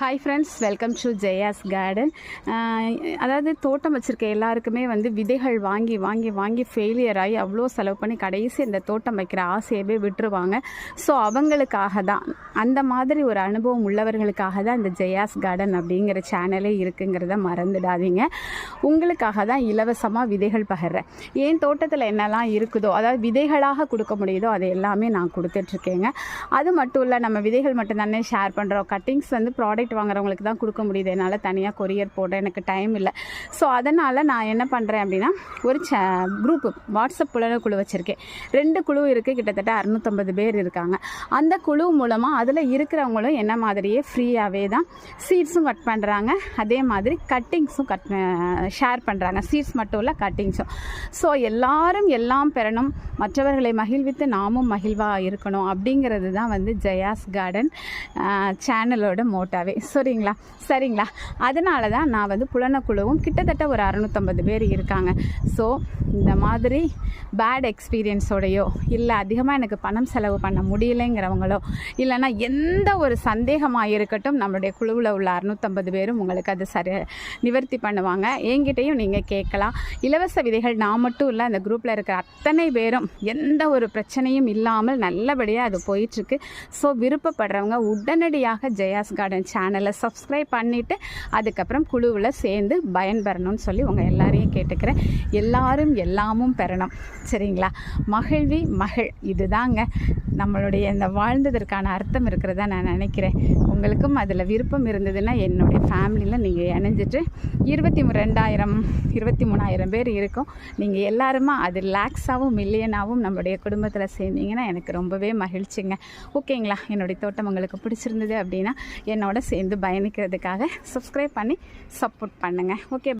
Hi friends welcome to Jaya's garden அதாவது தோட்டம் வச்சுருக்க எல்லாருக்குமே வந்து விதைகள் வாங்கி வாங்கி வாங்கி ஃபெயிலியர் ஆகி அவ்வளோ செலவு பண்ணி கடைசி இந்த தோட்டம் வைக்கிற ஆசையவே விட்டுருவாங்க. ஸோ அவங்களுக்காக தான் அந்த மாதிரி ஒரு அனுபவம் உள்ளவர்களுக்காக தான் இந்த ஜெயாஸ் கார்டன் அப்படிங்கிற சேனலே இருக்குங்கிறத மறந்துடாதீங்க. உங்களுக்காக தான் இலவசமாக விதைகள் பகிர்றேன். ஏன் தோட்டத்தில் என்னெல்லாம் இருக்குதோ அதாவது விதைகளாக கொடுக்க முடியுதோ அது எல்லாமே நான் கொடுத்துட்ருக்கேங்க அது மட்டும் இல்லை நம்ம விதைகள் மட்டும்தானே ஷேர் பண்ணுறோம் கட்டிங்ஸ் வந்து ப்ராடக்ட் வாங்குறவங்களுக்கு தான் கொடுக்க முடியுது. என்னால் தனியாக கொரியர் போட எனக்கு டைம் இல்லை. ஸோ அதனால் நான் என்ன பண்ணுறேன் அப்படின்னா ஒரு ச குரூப்பு வாட்ஸ்அப் புலன குழு வச்சுருக்கேன். ரெண்டு குழு இருக்குது கிட்டத்தட்ட அறுநூத்தம்பது பேர் இருக்காங்க. அந்த குழு மூலமாக அதில் இருக்கிறவங்களும் என்ன மாதிரியே ஃப்ரீயாகவே தான் சீட்ஸும் கட் பண்ணுறாங்க அதே மாதிரி கட்டிங்ஸும் கட் ஷேர் பண்ணுறாங்க சீட்ஸ் மட்டும் இல்லை கட்டிங்ஸும் ஸோ எல்லாரும் எல்லாம் பெறணும். மற்றவர்களை மகிழ்வித்து நாமும் மகிழ்வாக இருக்கணும். அப்படிங்கிறது தான் வந்து ஜெயாஸ் கார்டன் சேனலோட மோட்டாவே சரிங்களா? சரிங்களா? அதனால தான் நான் வந்து புலனக்குழுவும் கிட்டத்தட்ட ஒரு அறநூற்றம்பது பேர் இருக்காங்க. ஸோ இந்த மாதிரி பேட் எக்ஸ்பீரியன்ஸோடையோ இல்லை அதிகமாக எனக்கு பணம் செலவு பண்ண முடியலைங்கிறவங்களோ இல்லைன்னா எந்த ஒரு சந்தேகமாக இருக்கட்டும் நம்மளுடைய குழுவில் உள்ள அறுநூற்றம்பது பேரும் உங்களுக்கு அது சரி நிவர்த்தி பண்ணுவாங்க. என்கிட்டையும் நீங்கள் கேட்கலாம். இலவச விதைகள் நான் மட்டும் இல்லை அந்த குரூப்பில் இருக்கிற அத்தனை பேரும் எந்த ஒரு பிரச்சனையும் இல்லாமல் நல்லபடியாக அது போயிட்டுருக்கு ஸோ விருப்பப்படுறவங்க உடனடியாக ஜெயாஸ் கார்டன் சேனல் சப்ஸ்கிரைப் பண்ணிவிட்டு அதுக்கப்புறம் குழுவில் சேர்ந்து பயன்பெறணும்னு சொல்லி உங்கள் எல்லாரையும் கேட்டுக்கிறேன். எல்லாரும் எல்லாமும் பெறணும். சரிங்களா? மகிழ்வி மகிழ். இதுதாங்க நம்மளுடைய இந்த வாழ்ந்ததற்கான அர்த்தம் இருக்கிறதா நான் நினைக்கிறேன். உங்களுக்கும் அதில் விருப்பம் இருந்ததுன்னா என்னுடைய ஃபேமிலியில் நீங்கள் இணைஞ்சிட்டு இருபத்தி மூ ரெண்டாயிரம் இருபத்தி மூணாயிரம் பேர் இருக்கும். நீங்கள் எல்லாருமா அது லேக்ஸாகவும் மில்லியனாகவும் நம்மளுடைய குடும்பத்தில் சேர்ந்தீங்கன்னா எனக்கு ரொம்பவே மகிழ்ச்சிங்க. ஓகேங்களா என்னுடைய தோட்டம் உங்களுக்கு பிடிச்சிருந்தது அப்படின்னா என்னோட சேர்ந்து பயணிக்கிறதுக்காக சப்ஸ்கிரைப் பண்ணி சப்போர்ட் பண்ணுங்கள் ஓகே